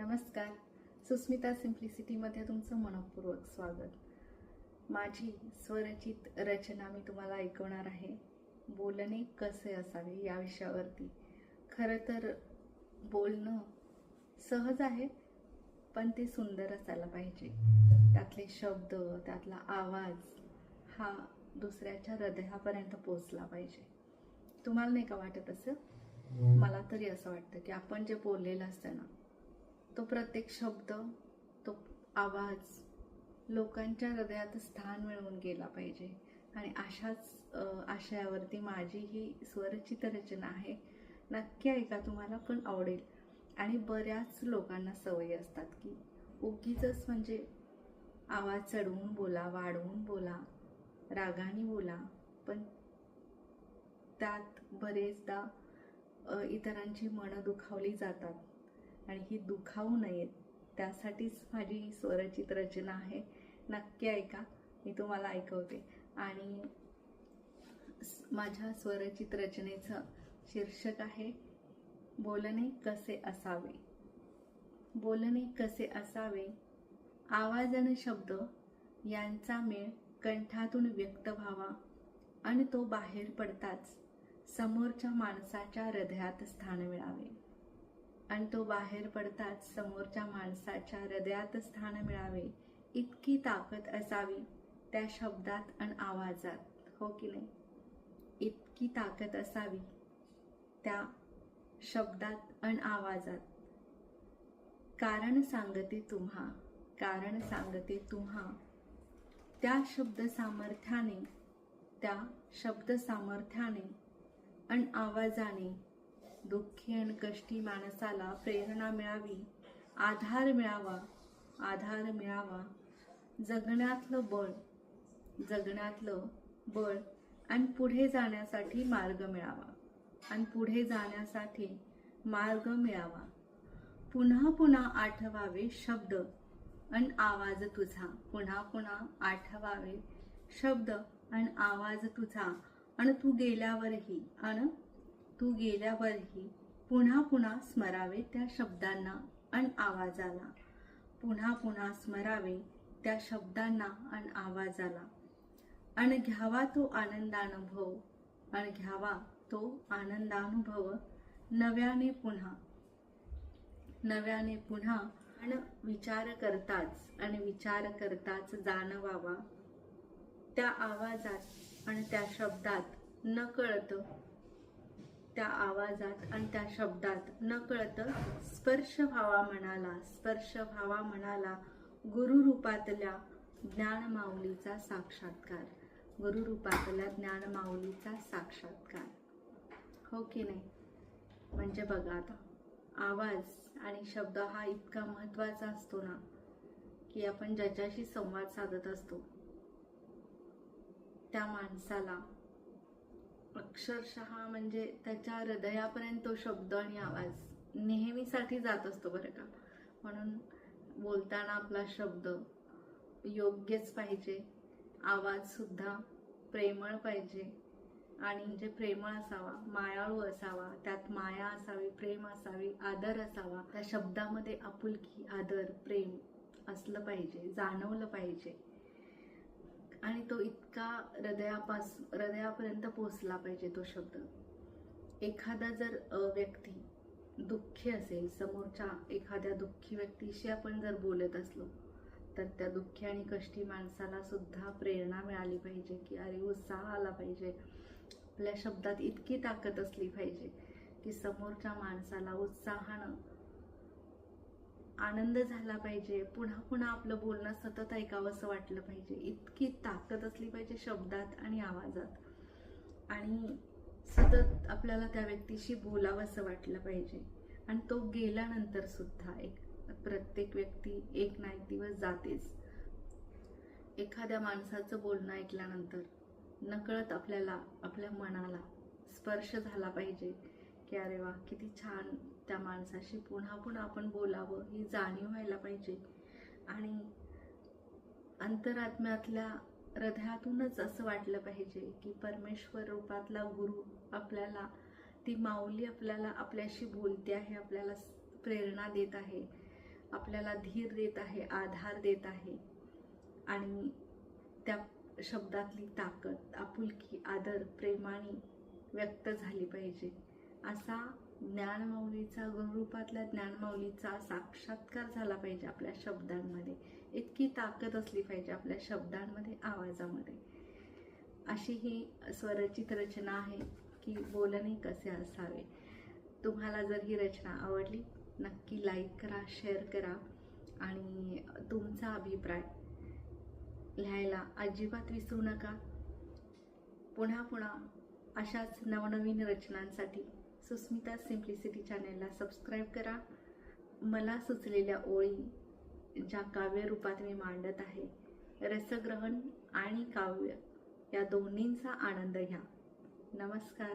नमस्कार. सुस्मिता सिम्प्लिसिटीमध्ये तुमचं मनपूर्वक स्वागत. माझी स्वरचित रचना मी तुम्हाला ऐकवणार आहे. बोलणे कसे असावे या विषयावरती. खरं तर बोलणं सहज आहे पण ते सुंदर असायला पाहिजे. त्यातले शब्द त्यातला आवाज हा दुसऱ्याच्या हृदयापर्यंत पोचला पाहिजे. तुम्हाला नाही का वाटत असं? मला तरी असं वाटतं की आपण जे बोललेलं असतं ना तो प्रत्येक शब्द तो आवाज लोकांच्या हृदयात स्थान मिळवून गेला पाहिजे. आणि अशाच आशयावरती माझी ही स्वरचित रचना आहे. नक्की ऐका तुम्हाला पण आवडेल. आणि बऱ्याच लोकांना सवयी असतात की उगीच म्हणजे आवाज चढवून बोला वाढवून बोला रागाने बोला पण त्यात बरेचदा इतरांची मनं दुखावली जातात. आणि ही दुखावू नयेत. त्यासाठीच माझी स्वरचित रचना आहे. नक्की ऐका मी तुम्हाला ऐकवते. आणि माझ्या स्वरचित रचनेचं शीर्षक आहे बोलणे कसे असावे? बोलणे कसे असावे? आवाज आणि शब्द यांचा मेळ कंठातून व्यक्त व्हावा आणि तो बाहेर पडताच समोरच्या माणसाच्या हृदयात स्थान मिळावे. आणि तो बाहेर पडताच समोरच्या माणसाच्या हृदयात स्थान मिळावे इतकी ताकद असावी त्या शब्दात आणि आवाजात हो की नाही? इतकी ताकद असावी त्या शब्दात आणि आवाजात. कारण सांगते तुम्हा कारण सांगते तुम्हा. त्या शब्द सामर्थ्याने त्या शब्द सामर्थ्याने आणि आवाजाने दुःखी आणि कष्टी माणसाला प्रेरणा मिळावी आधार मिळावा आधार मिळावा. जगण्यातलं बळ जगण्यातलं बळ आणि पुढे जाण्यासाठी मार्ग मिळावा. आणि पुढे जाण्यासाठी मार्ग मिळावा. पुन्हा पुन्हा आठवावे शब्द आणि आवाज तुझा. पुन्हा पुन्हा आठवावे शब्द आणि आवाज तुझा. आणि तू गेल्यावरही आणि तू गेल्यावरही पुन्हा पुन्हा स्मरावे त्या शब्दांना आणि आवाजाला. पुन्हा पुन्हा स्मरावे त्या शब्दांना आणि आवाजाला. आणि घ्यावा तो आनंदानुभव आणि घ्यावा तो आनंदानुभव नव्याने पुन्हा. नव्याने पुन्हा आणि विचार करताच आणि विचार करताच जाणवावा. त्या आवाजात आणि त्या शब्दात न कळतं त्या आवाजात आणि त्या शब्दात न कळत स्पर्श व्हावा म्हणाला स्पर्श व्हावा म्हणाला गुरुरूपातल्या ज्ञानमाऊलीचा साक्षात्कार. गुरुरूपातल्या ज्ञानमाऊलीचा साक्षात्कार. हो की नाही? म्हणजे बघा आता आवाज आणि शब्द हा इतका महत्त्वाचा असतो ना की आपण ज्याच्याशी संवाद साधत असतो त्या माणसाला अक्षरशः म्हणजे त्याच्या हृदयापर्यंत तो शब्द आणि आवाज नेहमीसाठी जात असतो बरं का. म्हणून बोलताना आपला शब्द योग्यच पाहिजे. आवाजसुद्धा प्रेमळ पाहिजे. आणि म्हणजे प्रेमळ असावा मायाळू असावा त्यात माया असावी प्रेम असावी आदर असावा त्या शब्दामध्ये आपुलकी आदर प्रेम असलं पाहिजे जाणवलं पाहिजे. आणि तो इतका हृदयापास हृदयापर्यंत पोचला पाहिजे तो शब्द. एखादा जर व्यक्ती दुःखी असेल समोरच्या एखाद्या दुःखी व्यक्तीशी आपण जर बोलत असलो तर त्या दुःखी आणि कष्टी माणसाला सुद्धा प्रेरणा मिळाली पाहिजे की अरे उत्साह आला पाहिजे. आपल्या शब्दात इतकी ताकद असली पाहिजे की समोरच्या माणसाला उत्साहानं आनंद झाला पाहिजे. पुन्हा पुन्हा आपलं बोलणं सतत ऐकावंसं वाटलं पाहिजे. इतकी ताकद असली पाहिजे शब्दात आणि आवाजात. आणि सतत आपल्याला त्या व्यक्तीशी बोलावंसं वाटलं पाहिजे. आणि तो गेल्यानंतर सुद्धा एक प्रत्येक व्यक्ती एक ना एक दिवस जातेच. एखाद्या माणसाचं बोलणं ऐकल्यानंतर नकळत आपल्याला आपल्या मनाला स्पर्श झाला पाहिजे. की अरे वा किती छान त्या माणसाशी पुन्हा पुन्हा आपण बोलावं ही जाणीव व्हायला पाहिजे. आणि अंतरात्म्यातल्या हृदयातूनच असं वाटलं पाहिजे की परमेश्वर रूपातला गुरु आपल्याला ती माऊली आपल्याला आपल्याशी बोलते आहे आपल्याला प्रेरणा देत आहे आपल्याला धीर देत आहे आधार देत आहे. आणि त्या शब्दातली ताकद आपुलकी आदर प्रेमाने व्यक्त झाली पाहिजे. असा ज्ञानमाऊलीचा गुणरूपातल्या ज्ञानमाऊलीचा साक्षात्कार झाला पाहिजे आपल्या शब्दांमध्ये. इतकी ताकद असली पाहिजे आपल्या शब्दांमध्ये आवाजामध्ये. अशी ही स्वरचित रचना आहे की बोलणे कसे असावे. तुम्हाला जर ही रचना आवडली नक्की लाईक करा शेअर करा आणि तुमचा अभिप्राय लिहायला अजिबात विसरू नका. पुन्हा पुन्हा अशाच नवनवीन रचनांसाठी सुस्मिता सिम्प्लिसिटी चॅनेलला सबस्क्राईब करा. मला सुचलेल्या ओळी ज्या काव्य रूपात मी मांडत आहे रसग्रहण आणि काव्य या दोन्हींचा आनंद घ्या. नमस्कार.